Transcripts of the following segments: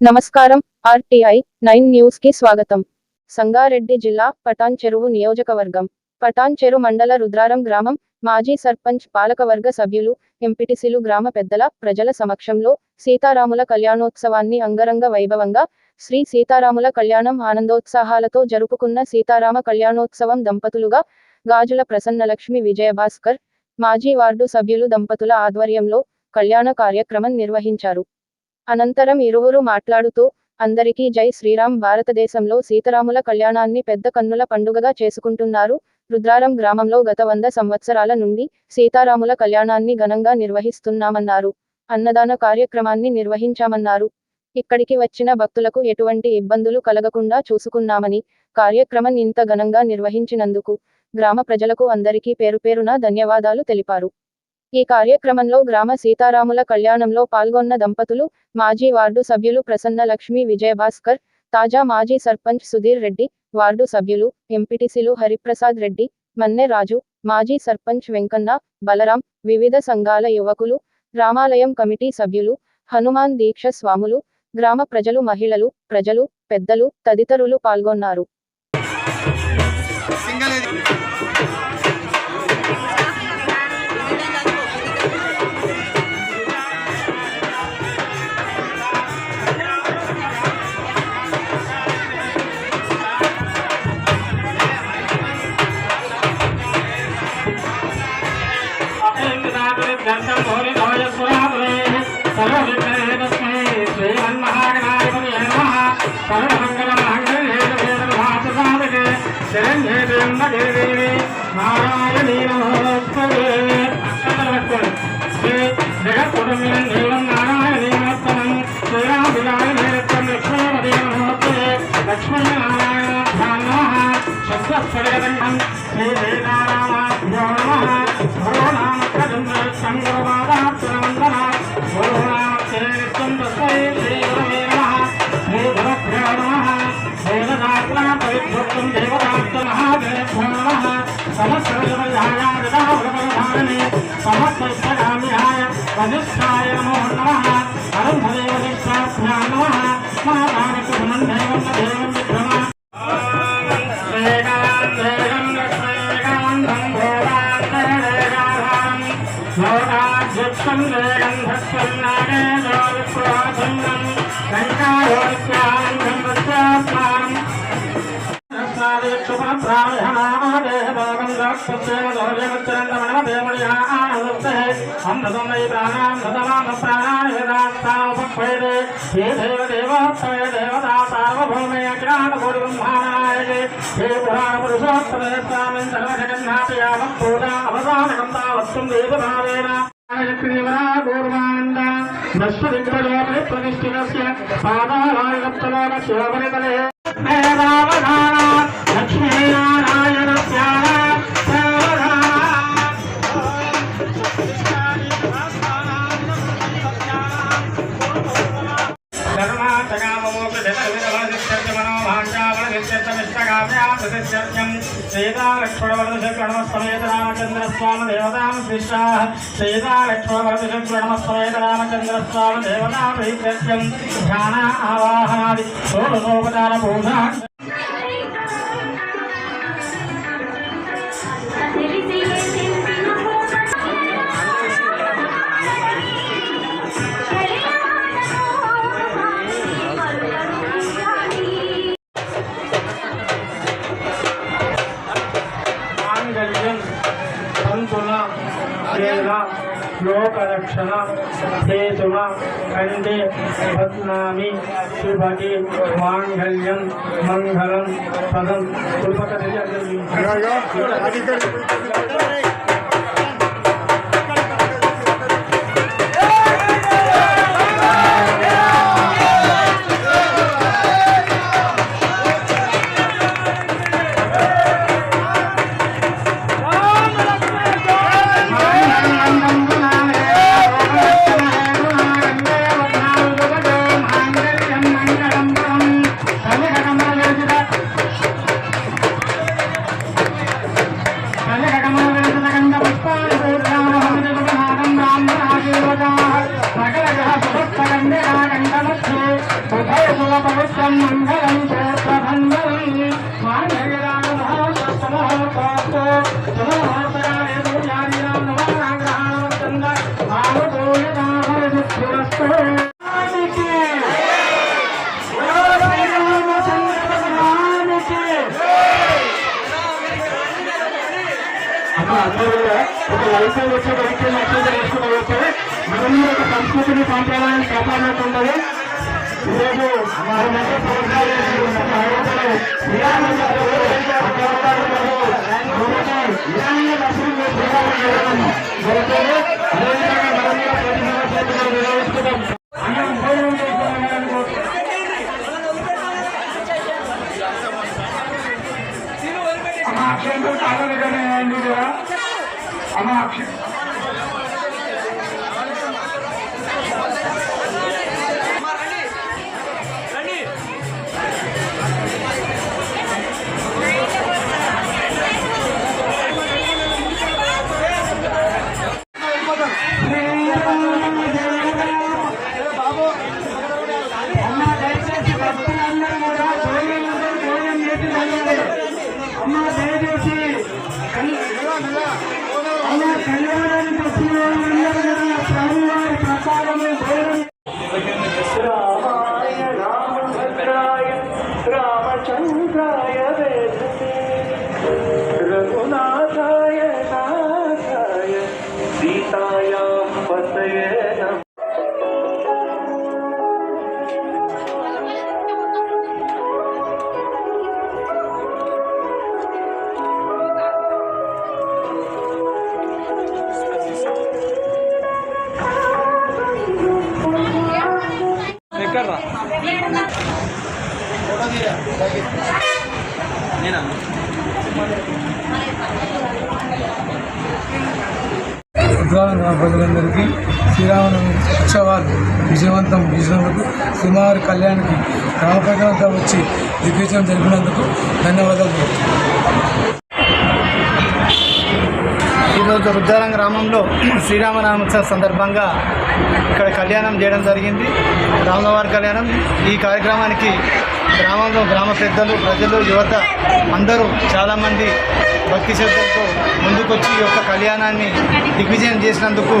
నమస్కారం RTI nine న్యూస్కి స్వాగతం. సంగారెడ్డి జిల్లా పటాన్ చెరువు నియోజకవర్గం. పటాన్ చెరు మండల రుద్రారం గ్రామం మాజీ సర్పంచ్ పాలకవర్గ సభ్యులు ఎంపిటిసిలు గ్రామ పెద్దల ప్రజల సమక్షంలో సీతారాముల కళ్యాణోత్సవాన్ని అంగరంగ వైభవంగా శ్రీ సీతారాముల కళ్యాణం ఆనందోత్సాహాలతో జరుపుకున్న సీతారామ కళ్యాణోత్సవం దంపతులుగా గాజుల ప్రసన్నలక్ష్మి విజయభాస్కర్ మాజీ వార్డు సభ్యులు దంపతుల ఆధ్వర్యంలో కళ్యాణ కార్యక్రమం నిర్వహించారు. అనంతరం ఇరువురు మాట్లాడుతూ అందరికీ జై శ్రీరామ్ భారతదేశంలో సీతారాముల కళ్యాణాన్ని పెద్ద కన్నుల పండుగగా చేసుకుంటున్నారు. రుద్రారం గ్రామంలో గత వంద సంవత్సరాల నుండి సీతారాముల కళ్యాణాన్ని ఘనంగా నిర్వహిస్తున్నామన్నారు. అన్నదాన కార్యక్రమాన్ని నిర్వహించామన్నారు. ఇక్కడికి వచ్చిన భక్తులకు ఎటువంటి ఇబ్బందులు కలగకుండా చూసుకున్నామని కార్యక్రమం ఇంత ఘనంగా నిర్వహించినందుకు గ్రామ ప్రజలకు అందరికీ పేరు పేరున ధన్యవాదాలు తెలిపారు. ఈ కార్యక్రమంలో గ్రామ సీతారాముల కళ్యాణంలో పాల్గొన్న దంపతులు మాజీ వార్డు సభ్యులు ప్రసన్న లక్ష్మి విజయభాస్కర్ తాజా మాజీ సర్పంచ్ సుధీర్ రెడ్డి వార్డు సభ్యులు ఎంపీటీసీలు హరిప్రసాద్ రెడ్డి మన్నె రాజు మాజీ సర్పంచ్ వెంకన్న బలరాం వివిధ సంఘాల యువకులు రామాలయం కమిటీ సభ్యులు హనుమాన్ దీక్ష స్వాములు గ్రామ ప్రజలు మహిళలు ప్రజలు పెద్దలు తదితరులు పాల్గొన్నారు. ஜெகக்குடுமின் நீளம் நாராயணி மோத்தனம் ஸ்ரீராபிராய நேரத்தம் லக்ஷ்மணபதி மோத்தே லக்ஷ்மண நாராயண சப்தஸ்வரேதம் ஸ்ரீ வேதா సమస్తగామ్యాయ వధిష్ఠాయ నమో. నమః అరుంధదే వధిష్ఠాభ్యా నమః మహాభారతం దేవం దేవం విక్రమ ప్రతిష్ఠిత పాదాలయ శివపరితలే లక్ష్మీనారాయణ నమస్పరేత రామచంద్ర స్వామి దేవతాం శిష్యా శ్రీరాలక్ష్మణవరదశక్రణమస్తమేత రామచంద్ర స్వామి దేవతాం ధ్యాన ఆవాహనాది సోపచార పూజా. हेतुम खंडे पत्नामी शिवभगे मांगल्यम मंगलम पदम। అమ్మ అందరూ కూడా ఒక వయసు వచ్చే వ్యక్తి నచ్చింది వేసుకోవచ్చు మనం ఒక సంస్కృతిని సాంప్రదాయాన్ని కాపాడుతుండదు ఈరోజు వారి మధ్య ప్రోత్సాహాలు చేస్తున్న ఆరోపణలు ఇరాన్ ఇరాన్ దర్శనం ఉద్వాన ప్రజలందరికీ శ్రీరామనవమి ఉత్సవాలు విజయవంతం చేసినందుకు సుమారు కళ్యాణ్కి గ్రామ వచ్చి దిగ్గజం జరిపినందుకు ధన్యవాదాలు. ఈరోజు రుద్రారం గ్రామంలో శ్రీరామనామోత్సవ సందర్భంగా ఇక్కడ కళ్యాణం చేయడం జరిగింది. రామవారి కళ్యాణం. ఈ కార్యక్రమానికి గ్రామంలో గ్రామ పెద్దలు ప్రజలు యువత అందరూ చాలామంది భక్తి శ్రద్ధలతో ముందుకొచ్చి ఈ యొక్క కళ్యాణాన్ని దిగ్విజయం చేసినందుకు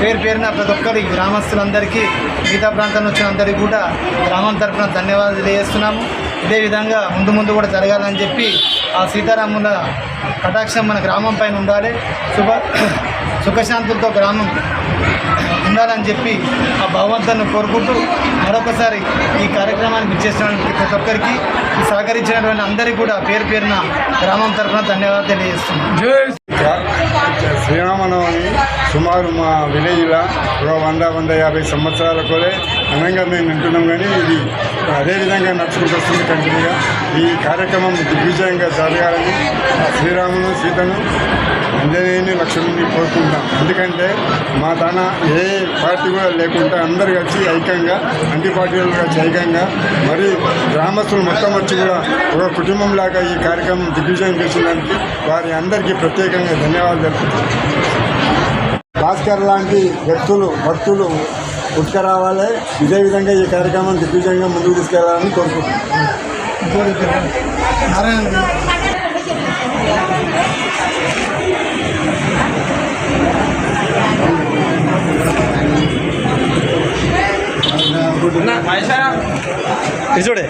పేరు పేరున ప్రతి ఒక్కరి గ్రామస్తులందరికీ మిగతా ప్రాంతం వచ్చిన అందరికీ కూడా గ్రామం తరఫున ధన్యవాదాలు తెలియజేస్తున్నాము. ఇదే విధంగా ముందు ముందు కూడా జరగాలని చెప్పి ఆ సీతారాముల కటాక్షం మన గ్రామం పైన ఉండాలి. శుభ సుఖశాంతులతో గ్రామం ఉండాలని చెప్పి ఆ భగవంతుని కోరుకుంటూ మరొకసారి ఈ కార్యక్రమానికి ఇచ్చేసినటువంటి ప్రతి ఒక్కరికి సహకరించినటువంటి అందరికీ కూడా పేరు పేరున గ్రామం తరఫున ధన్యవాదాలు తెలియజేస్తున్నాను. శ్రీరామనవమి సుమారు మా విలేజ్లో ఒక వంద వంద యాభై సంవత్సరాల కొలే ఘనంగా మేము వింటున్నాం కానీ ఇది అదేవిధంగా నడుచుకుంటూ వస్తుంది కంటిన్యూగా. ఈ కార్యక్రమం దిగ్విజయంగా జరగాలని శ్రీరామును సీతను అంజనేయుని లక్ష్మణుని కోరుకుంటాం ఎందుకంటే మా తన ఏ పార్టీ కూడా లేకుండా అందరు కలిసి ఐక్యంగా అన్ని పార్టీలు కలిసి ఐక్యంగా మరి గ్రామస్తులు మొత్తం వచ్చి కూడా ఒక కుటుంబం లాగా ఈ కార్యక్రమం దిగ్విజయం చేసినందుకు వారి అందరికీ ప్రత్యేకంగా ధన్యవాదాలు తెలుపుతున్నాం. భాస్కర్ లాంటి వ్యక్తులు భక్తులు పుట్టుకరావాలి. ఇదే విధంగా ఈ కార్యక్రమం దిగ్విజయంగా ముందుకు తీసుకెళ్ళాలని కోరుకుంటున్నాం నారాయణ చూడే